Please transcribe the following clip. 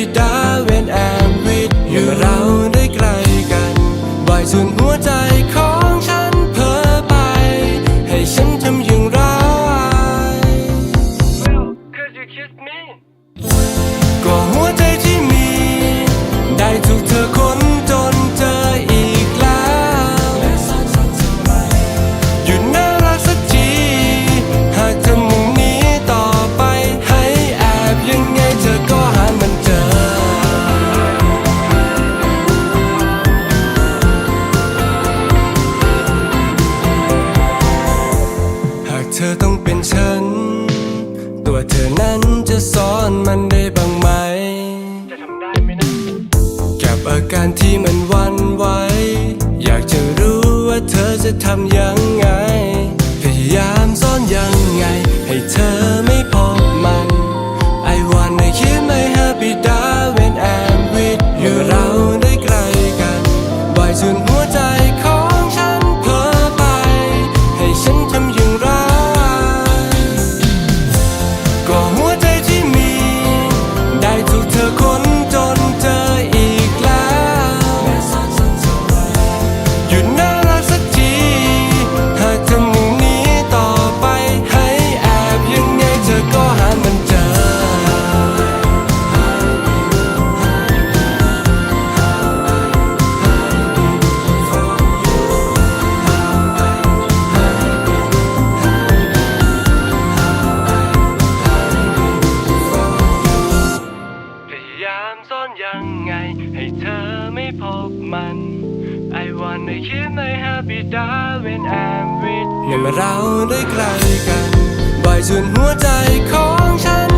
ิดาเวนแอมวิทอยู่เราได้ไกลกันบ่อยส่วนหัวใจของฉันเพ้อไป ให้ฉันทำอย่างไร Will could you kiss me เธอต้องเป็นฉัน ตัวเธอนั้นจะสอนมันได้บ้างไหม จะทำได้ไหมนะกับอาการที่มันหวันไหว อยากจะรู้ว่าเธอจะทำยังไง พยายามซ่อนยังไง ให้เธอไม่ พบมัน I wanna keep my happy down when I'm with you เมื่อเราได้ใกล้กันบ่อยจนหัวใจของฉัน